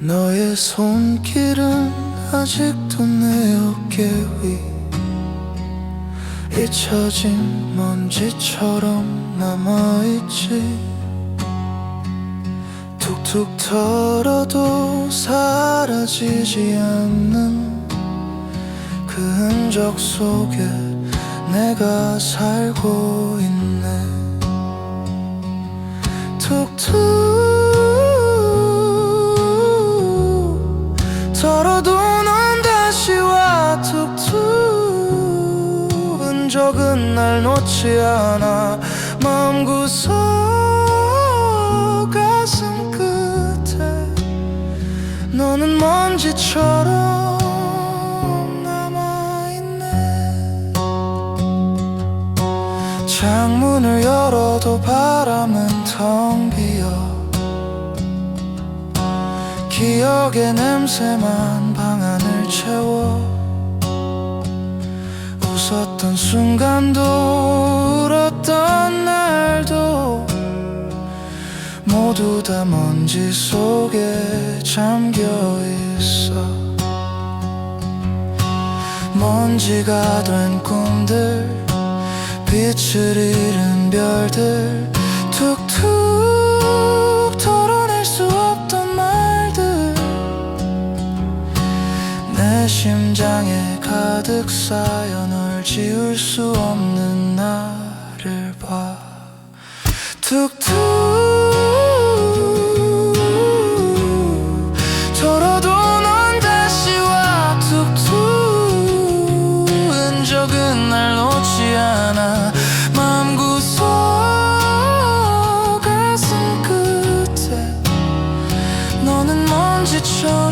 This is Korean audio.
너의 손길은 아직도 내 어깨 위. 잊혀진 먼지처럼 남아있지. 툭툭 털어도 사라지지 않는 그 흔적 속에 내가 살고 있네 흔적은 날 놓지 않아. 마음 구석 가슴 끝에 너는 먼지처럼 남아있네. 창문을 열어도 바람은 텅 비어 기억의 냄새만 방 안을 채워 웃었던 순간도 울었던 날도 모두 다 먼지 속에 잠겨 있어. 먼지가 된 꿈들 빛을 잃은 별들 툭툭 심장에 가득 쌓여 널 지울 수 없는 나를 봐. 툭툭. 쳐 라도 넌다 시와. 툭툭. 흔적 은날 먼지처럼